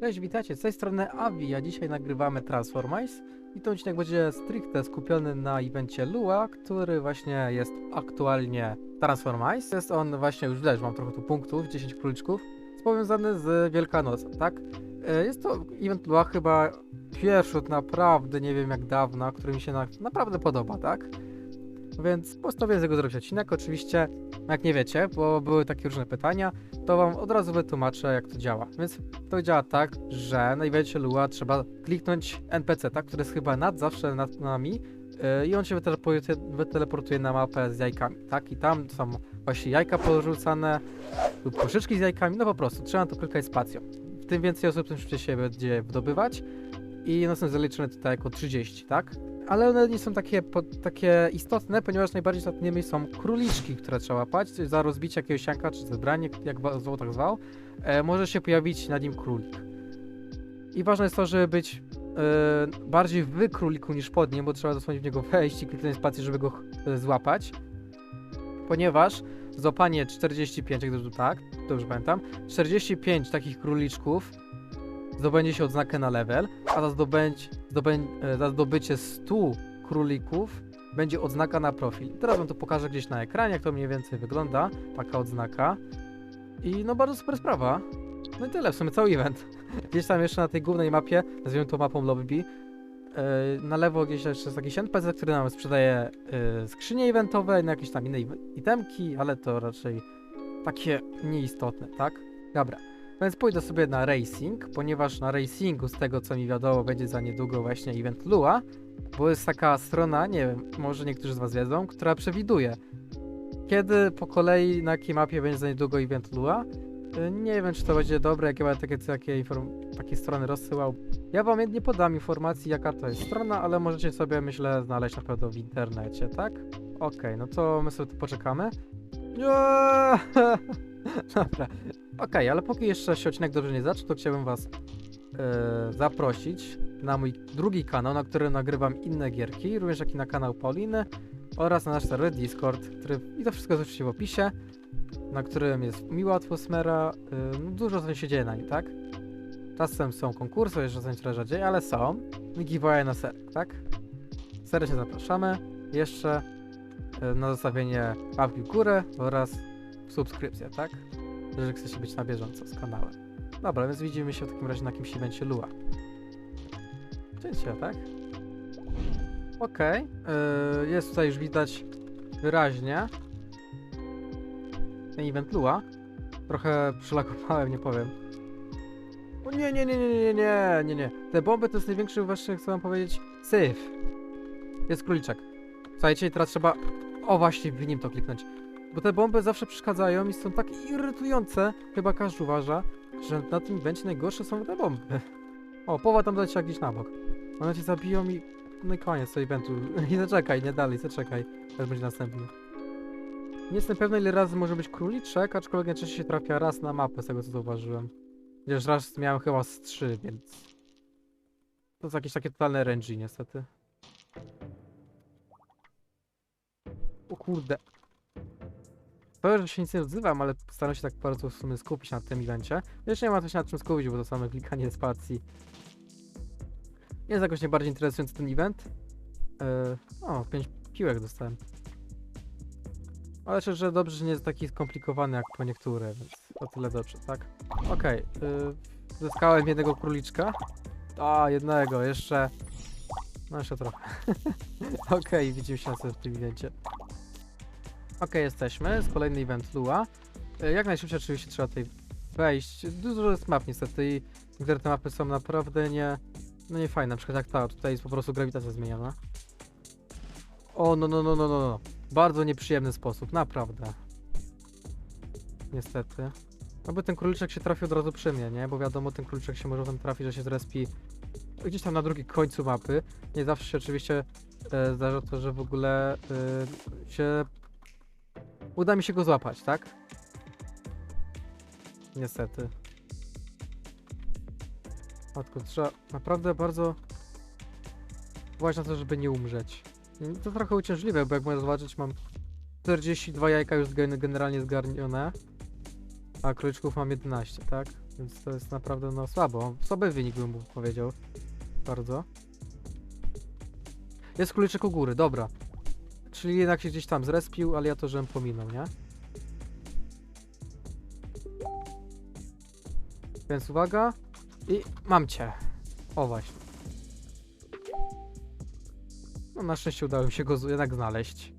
Cześć, witajcie, z tej strony Avi, a dzisiaj nagrywamy Transformice i ten odcinek będzie stricte skupiony na evencie Lua, który właśnie jest aktualnie Transformice. Jest on właśnie, już widać, mam trochę tu punktów, 10 króliczków, powiązany z Wielkanocą, tak? E, Jest to event Lua chyba pierwszy od naprawdę nie wiem jak dawna, który mi się na, naprawdę podoba, tak? Więc postanowiłem z tego zrobić odcinek, oczywiście, jak nie wiecie, bo były takie różne pytania, to wam od razu wytłumaczę jak to działa. Więc to działa tak, że na evencie Lua trzeba kliknąć NPC, tak, który jest chyba nad zawsze nad nami yy, i on się wyteleportuje, wyteleportuje na mapę z jajkami, tak? I tam są właśnie jajka porzucane lub koszyczki z jajkami, no po prostu trzeba to klikać spacją. Tym więcej osób tym szybciej się będzie wydobywać i one są zaliczone tutaj jako 30, tak? Ale one nie są takie, po, takie istotne, ponieważ najbardziej istotnymi są króliczki, które trzeba łapać. Za rozbicie jakiegoś sianka czy zebranie, jak wa- zwał tak zwał, e, może się pojawić na nim królik. I ważne jest to, żeby być e, bardziej w króliku niż pod nim, bo trzeba dosłownie w niego wejść i kliknąć spację, żeby go e, złapać. Ponieważ złapanie 45, jak dobrze tak, już pamiętam, 45 takich króliczków zdobędzie się odznakę na level, a za, zdobędź, zdobędź, e, za zdobycie 100 królików będzie odznaka na profil. Teraz wam to pokażę gdzieś na ekranie, jak to mniej więcej wygląda, taka odznaka. I no bardzo super sprawa. No i tyle, w sumie cały event. Gdzieś tam jeszcze na tej głównej mapie, nazwijmy to mapą lobby, e, na lewo gdzieś jeszcze jest jakiś NPC, który nam sprzedaje e, skrzynie eventowe, na jakieś tam inne itemki, ale to raczej takie nieistotne, tak? Dobra. Więc pójdę sobie na racing, ponieważ na racingu, z tego co mi wiadomo, będzie za niedługo właśnie event Lua, bo jest taka strona, nie wiem, może niektórzy z was wiedzą, która przewiduje, kiedy po kolei na jakiej mapie będzie za niedługo event Lua. Y, Nie wiem, czy to będzie dobre, jak ja będę takie, takie, takie strony rozsyłał. Ja wam nie podam informacji, jaka to jest strona, ale możecie sobie, myślę, znaleźć na pewno w internecie, tak? Okej, no to my sobie tu poczekamy. Nie! Dobra. Okej, ale póki jeszcze się odcinek dobrze nie zaczął, to chciałbym was e, zaprosić na mój drugi kanał, na którym nagrywam inne gierki, również jak i na kanał Pauliny oraz na nasz serwer Discord, który i to wszystko jest w opisie, na którym jest miła atmosfera, e, no dużo co się dzieje na nim, tak? Czasem są konkursy, jeszcze czasem trochę rzadziej, ale są. I giveaway na serek, tak? Serdecznie zapraszamy. Jeszcze e, na zostawienie łapki w górę oraz subskrypcję, tak? Jeżeli chcecie być na bieżąco z kanałem. Dobra, więc widzimy się w takim razie na jakimś evencie Lua. Cięcie, tak? Okej. Yy, jest tutaj już widać wyraźnie ten event Lua. Trochę przylakowałem, nie powiem. O nie, nie, nie, nie, nie, nie, nie, nie. Te bomby to jest największy właśnie, chcę wam powiedzieć, syf. Jest króliczek. Słuchajcie, teraz trzeba... O, właśnie, w nim to kliknąć. Bo te bomby zawsze przeszkadzają i są tak irytujące, chyba każdy uważa, że na tym evencie najgorsze są te bomby. O, połowa tam dać gdzieś na bok. One cię zabiją i... No i koniec tego eventu. I zaczekaj, nie dalej, zaczekaj. Aż będzie następny. Nie jestem pewny ile razy może być króliczek, aczkolwiek najczęściej się trafia raz na mapę, z tego co zauważyłem. Chociaż raz miałem chyba z trzy, więc... To jest jakieś takie totalne RNG niestety. O kurde. Powiem, że się nic nie odzywam, ale staram się tak bardzo w sumie skupić na tym evencie. Jeszcze nie ma coś nad czym skupić, bo to same klikanie spacji. Jest jakoś najbardziej interesujący ten event. Yy, o, 5 piłek dostałem. Ale że dobrze, że nie jest taki skomplikowany jak po niektóre, więc o tyle dobrze, tak? Okej, yy, zyskałem jednego króliczka. A, jednego, jeszcze... No jeszcze trochę. Okej, widzimy się na tym evencie. Okej, jesteśmy. Jest kolejny event Lua. E, Jak najszybciej oczywiście trzeba tutaj wejść. Dużo jest map niestety i niektóre te mapy są naprawdę nie... No nie fajne, na przykład jak ta, tutaj jest po prostu grawitacja zmieniona. O, no, no, no, no, no, no. Bardzo nieprzyjemny sposób, naprawdę. Niestety. No bo ten króliczek się trafi od razu przy mnie, nie? Bo wiadomo, ten króliczek się może tam trafi, że się zrespi gdzieś tam na drugim końcu mapy. Nie zawsze się oczywiście e, zdarza to, że w ogóle e, się uda mi się go złapać, tak? Niestety. Matko, trzeba naprawdę bardzo uważać na to, żeby nie umrzeć. To trochę uciążliwe, bo jak można zobaczyć, mam 42 jajka już gen- generalnie zgarnione, a króliczków mam 11, tak? Więc to jest naprawdę no słabo. Słaby wynik bym powiedział. Bardzo. Jest króliczek u góry, dobra. Czyli jednak się gdzieś tam zrespił, ale ja to żem pominął, nie? Więc uwaga. I mam cię. O właśnie. No na szczęście udało mi się go jednak znaleźć.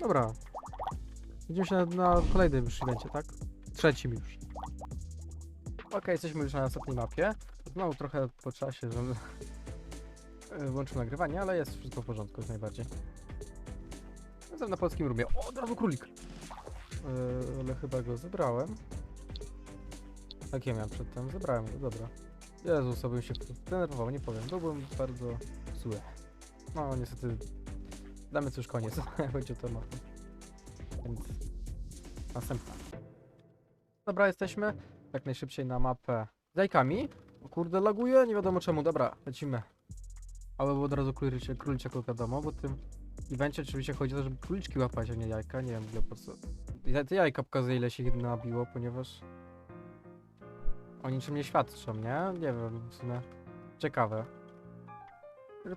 Dobra. Widzimy się na, na kolejnym evencie, tak? Trzecim już. Okej, jesteśmy już na następnej mapie. Znowu trochę po czasie, że e, włączył nagrywanie, ale jest wszystko w porządku jak najbardziej. Jestem na polskim rumie. O, od razu królik! Yy, ale chyba go zebrałem. Tak ja miałem przedtem, zebrałem go, dobra. Jezus, bym się denerwował, nie powiem. Byłbym bardzo zły. No, niestety. Damy już koniec, jak będzie to mapy. Więc następna. Dobra, jesteśmy jak najszybciej na mapę z jajkami. O kurde, laguje, nie wiadomo czemu. Dobra, lecimy. Ale było od razu królicie, jak wiadomo, bo tym evencie oczywiście chodzi o to, żeby króliczki łapać, a nie jajka. Nie wiem, ile po co. I Te jajka pokazuje, ile się ich nabiło, ponieważ o niczym nie świadczą, nie? Nie wiem, w sumie. Ciekawe.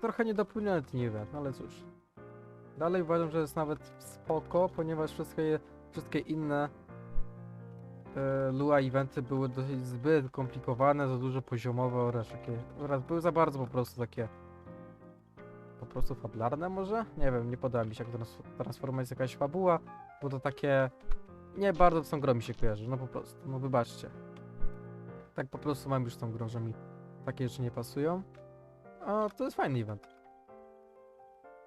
Trochę niedopłynęły ten event, no ale cóż. Dalej uważam, że jest nawet spoko, ponieważ wszystkie, wszystkie inne e, Lua eventy były dosyć zbyt komplikowane, za dużo poziomowe oraz takie, oraz były za bardzo po prostu takie po prostu fabularne może? Nie wiem, nie podoba mi się jak trans transforma jest jakaś fabuła, bo to takie nie bardzo z tą grą mi się kojarzy, no po prostu, no wybaczcie. Tak po prostu mam już tą grą, że mi takie rzeczy nie pasują. A to jest fajny event.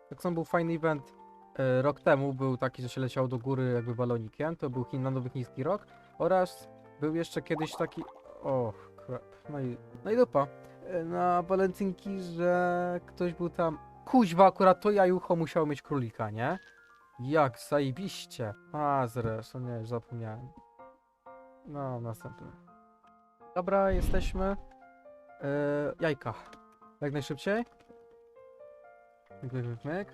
Tak samo był fajny event e, rok temu, był taki, że się leciało do góry jakby balonikiem, to był Nowych Niski Rok oraz był jeszcze kiedyś taki, o crap, no i, no i dupa, E, na walentynki, że ktoś był tam, kuźwa, akurat to jajucho musiało mieć królika, nie? Jak zajebiście. A, zresztą, nie, już zapomniałem. No, następny. Dobra, jesteśmy. Yy, jajka. Jak najszybciej. Myk, myk, myk, myk.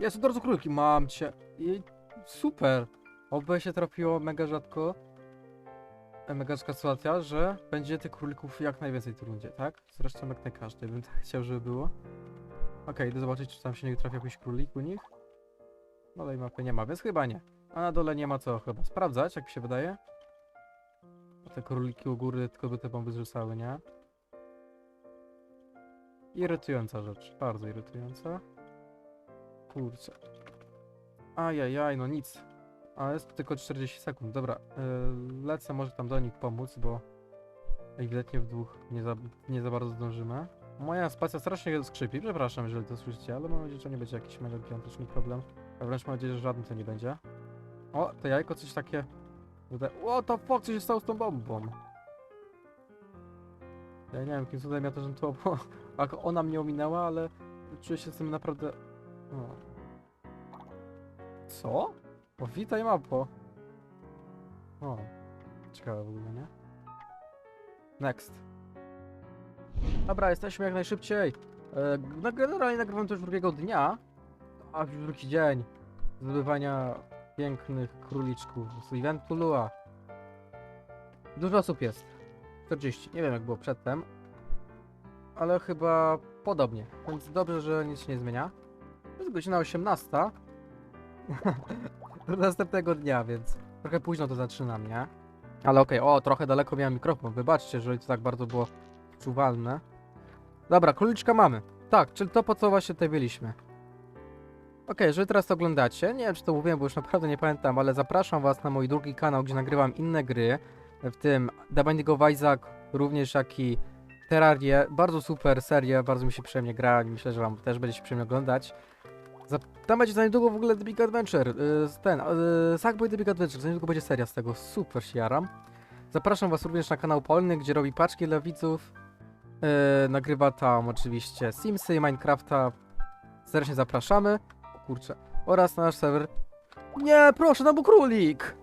Jest od razu króliki, mam cię. I super. Oby się trafiło mega rzadko. Mega sytuacja, że będzie tych królików jak najwięcej w rundzie, tak? Zresztą jak na każdej, bym tak chciał, żeby było. Okej, idę zobaczyć, czy tam się nie trafi jakiś królik u nich. No ale mapy nie ma, więc chyba nie. A na dole nie ma co chyba sprawdzać, jak mi się wydaje. A te króliki u góry tylko by te bomby zrzucały, nie? Irytująca rzecz, bardzo irytująca. Kurczę. Ajajaj, no nic. A jest tylko 40 sekund, dobra. Yy, lecę może tam do nich pomóc, bo ewidentnie w dwóch nie za, nie za bardzo zdążymy. Moja spacja strasznie skrzypi, przepraszam, jeżeli to słyszycie, ale mam nadzieję, że to nie będzie jakiś mega gigantyczny problem. A wręcz mam nadzieję, że żadnym to nie będzie. O, to jajko coś takie... What the fuck, co się stało z tą bombą? Ja nie wiem, jakim cudem ja to, to... Jak ona mnie ominęła, ale czuję się z tym naprawdę... O. Co? O, witaj mapo. O. Ciekawe w ogóle, nie? Next. Dobra, jesteśmy jak najszybciej. E, generalnie nagrywam to już drugiego dnia. A już drugi dzień. Zdobywania pięknych króliczków z eventu Lua. Dużo osób jest. 40. Nie wiem jak było przedtem. Ale chyba podobnie. Więc dobrze, że nic się nie zmienia. Jest godzina 18. Do następnego dnia, więc trochę późno to zaczynam, nie? Ale okej, o, trochę daleko miałem mikrofon. Wybaczcie, jeżeli to tak bardzo było czuwalne. Dobra, króliczka mamy. Tak, czyli to po co właśnie tutaj byliśmy. Okej, jeżeli teraz to oglądacie, nie wiem czy to mówiłem, bo już naprawdę nie pamiętam, ale zapraszam was na mój drugi kanał, gdzie nagrywam inne gry, w tym The Binding of Isaac, również jak i Terrarię. Bardzo super seria, bardzo mi się przyjemnie gra i myślę, że wam też będzie się przyjemnie oglądać. Tam będzie za niedługo w ogóle The Big Adventure, yy, ten, yy, Sackboy The Big Adventure, za niedługo będzie seria z tego, super się jaram. Zapraszam was również na kanał Polny, gdzie robi paczki dla widzów. Yy, nagrywa tam oczywiście Simsy Minecrafta. Serdecznie zapraszamy. O kurczę. Oraz na nasz serwer. Nie, proszę, no bo królik!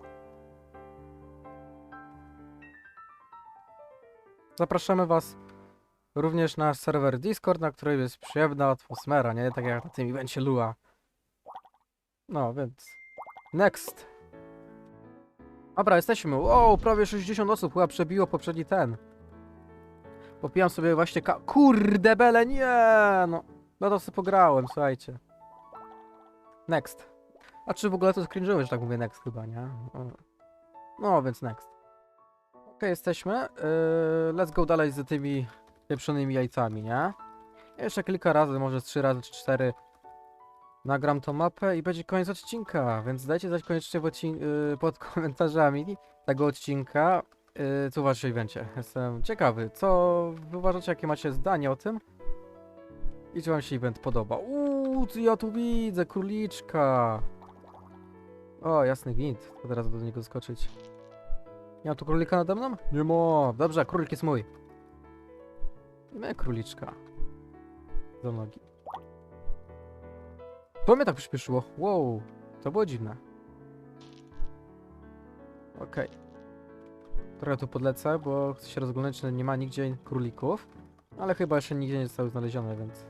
Zapraszamy was również na nasz serwer Discord, na którym jest przyjemna atmosfera, nie? Tak jak na tym evencie Lua. No, więc... Next! Dobra, jesteśmy. Wow, prawie 60 osób chyba przebiło poprzedni ten. Popijam sobie właśnie ka... Kurde bele, nie no. No to sobie pograłem, słuchajcie. Next. A czy w ogóle to skringe'owe, że tak mówię next chyba, nie? O. No, więc next. Okej, jesteśmy. Yy, let's go dalej z tymi pieprzonymi jajcami, nie? Jeszcze kilka razy, może trzy razy czy cztery nagram tą mapę i będzie koniec odcinka, więc dajcie znać koniecznie yy, pod komentarzami tego odcinka, yy, co uważacie o. Jestem ciekawy, co wy uważacie, jakie macie zdanie o tym i czy wam się event podoba. Uuu, ja tu widzę, króliczka. O, jasny gwint, to teraz do niego skoczyć. Nie ma tu królika nade mną? Nie ma. Dobrze, królik jest mój. Nie, króliczka. Do nogi. To mnie tak przyspieszyło. Wow, to było dziwne. Okej. Trochę tu podlecę, bo chcę się rozglądać, czy nie ma nigdzie królików. Ale chyba jeszcze nigdzie nie zostały znalezione, więc...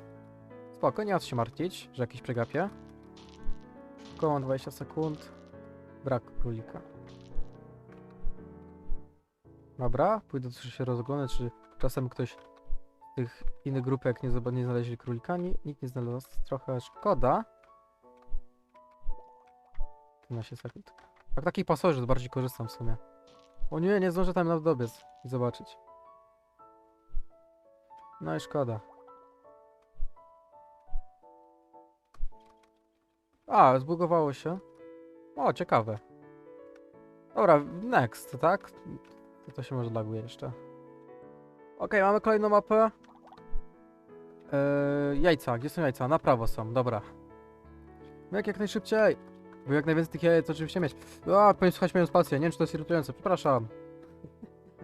Spoko, nie ma co się martwić, że jakiś przegapie. Szybko, mam 20 sekund. Brak królika. Dobra, pójdę się rozglądać, czy czasem ktoś tych innych grupek nie, nie znaleźli królika. Ni- nikt nie znalazł, trochę szkoda. 15 sekund. Jak taki pasożyt bardziej korzystam w sumie. O nie, nie zdążę tam nawet dobiec i zobaczyć. No i szkoda. A, zbugowało się. O, ciekawe. Dobra, next, tak? To, to się może laguje jeszcze. Okej, mamy kolejną mapę. Eee, jajca, gdzie są jajca? Na prawo są, dobra. No Jak jak najszybciej. Bo jak najwięcej tych jajec oczywiście mieć. A, powinien słuchać moją spację, nie wiem czy to jest irytujące, przepraszam.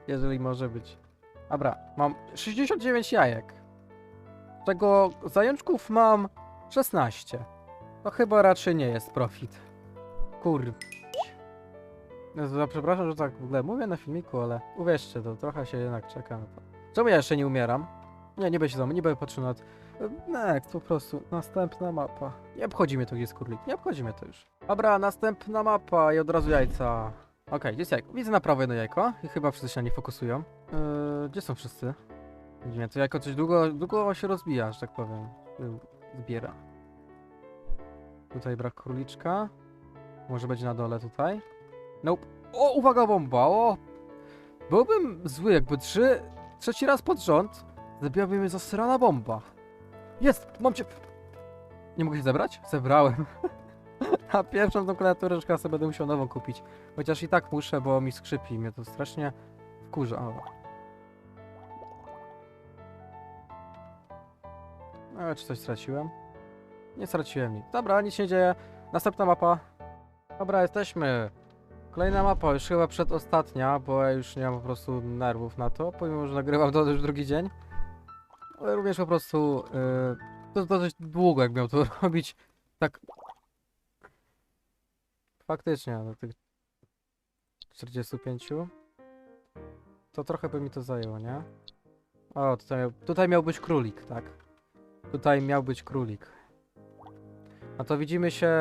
Jeżeli może być. Dobra, mam 69 jajek. Z czego zajączków mam 16. To chyba raczej nie jest profit. Kur... Jezu, ja przepraszam, że tak w ogóle mówię na filmiku, ale uwierzcie to, trochę się jednak czeka na to. Czemu ja jeszcze nie umieram? Nie, nie będzie za nie będę patrzył na... Next, po prostu. Następna mapa. Nie obchodzi mnie to, gdzie jest kurlik. Nie obchodzi mnie to już. Dobra, następna mapa i od razu jajca. Okej, gdzie jest jajko? Widzę na prawo jedno jajko i chyba wszyscy się na nie fokusują. Yy, gdzie są wszyscy? Nie to jajko coś długo, długo się rozbija, że tak powiem. Zbiera. Tutaj brak króliczka. Może będzie na dole tutaj. Nope. O, uwaga, bomba! O! Byłbym zły, jakby trzy, trzeci raz pod rząd zabiłaby mnie zasrana bomba. Jest! Mam cię! Nie mogę się zebrać? Zebrałem. A pierwszą tą klawiaturę sobie będę musiał nową kupić. Chociaż i tak muszę, bo mi skrzypi. Mnie to strasznie wkurza. O. No, czy coś straciłem? Nie straciłem nic. Dobra, nic się nie dzieje. Następna mapa. Dobra, jesteśmy. Kolejna mapa, już chyba przedostatnia, bo ja już nie mam po prostu nerwów na to, pomimo, że nagrywam to już drugi dzień. Ale również po prostu yy, to, dość długo, jak miał to robić. Tak. Faktycznie, do tych 45. To trochę by mi to zajęło, nie? O, tutaj miał, tutaj miał być królik, tak? Tutaj miał być królik. A to widzimy się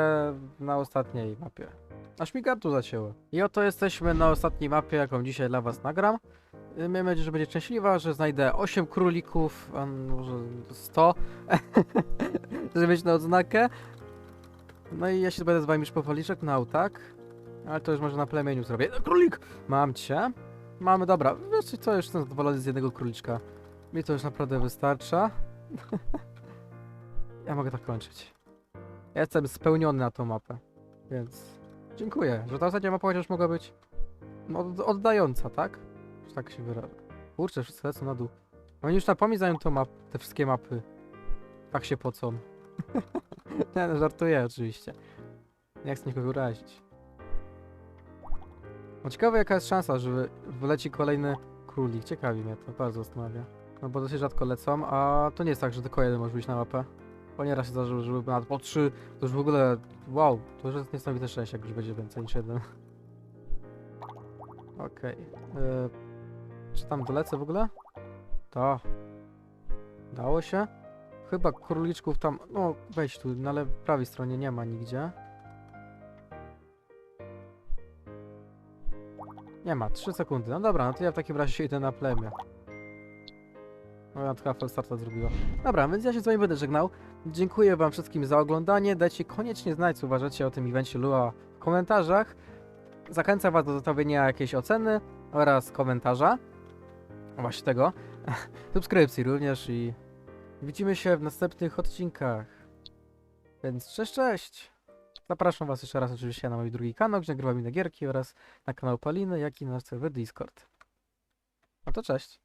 na ostatniej mapie. Aż mi tu zacięło. I oto jesteśmy na ostatniej mapie, jaką dzisiaj dla was nagram. Y, Miejmy nadzieję, że będzie szczęśliwa, że znajdę 8 królików, a może 100, żeby mieć na odznakę. No i ja się będę z wami już powoli żegnał, tak? Ale to już może na plemieniu zrobię. No, królik! Mam cię. Mamy, dobra. Wiesz co, już jestem zadowolony z jednego króliczka. Mi to już naprawdę wystarcza. ja mogę tak kończyć. Ja jestem spełniony na tą mapę, więc dziękuję, że ta ostatnia mapa chociaż mogła być od, oddająca, tak? Że tak się wyrażę. Kurczę, wszyscy lecą na dół. Oni już na pamięć map, te wszystkie mapy. Tak się pocą. Nie no, żartuję oczywiście. Nie chcę nikogo urazić. No ciekawe jaka jest szansa, że wyleci kolejny królik. Ciekawi mnie to, bardzo zastanawia. No bo dosyć rzadko lecą, a to nie jest tak, że tylko jeden może być na mapę. Bo nieraz się zdarzyło, że były nawet po trzy, to już w ogóle, wow, to już jest niesamowite szczęście, jak już będzie więcej niż jeden. Okej. e, Czy tam dolecę w ogóle? To. Dało się? Chyba króliczków tam, no weź tu, na lewej, prawej stronie nie ma nigdzie. Nie ma, 3 sekundy. No dobra, no to ja w takim razie idę na plemię. Ja tylko full starta zrobiła. Dobra, więc ja się z wami będę żegnał. Dziękuję wam wszystkim za oglądanie. Dajcie koniecznie znać, co uważacie o tym evencie Lua w komentarzach. Zachęcam was do zostawienia jakiejś oceny oraz komentarza. Właśnie tego. Subskrypcji również i widzimy się w następnych odcinkach. Więc cześć, cześć! Zapraszam was jeszcze raz oczywiście na mój drugi kanał, gdzie nagrywam inne gierki oraz na kanał Paliny, jak i na serwer Discord. No to cześć!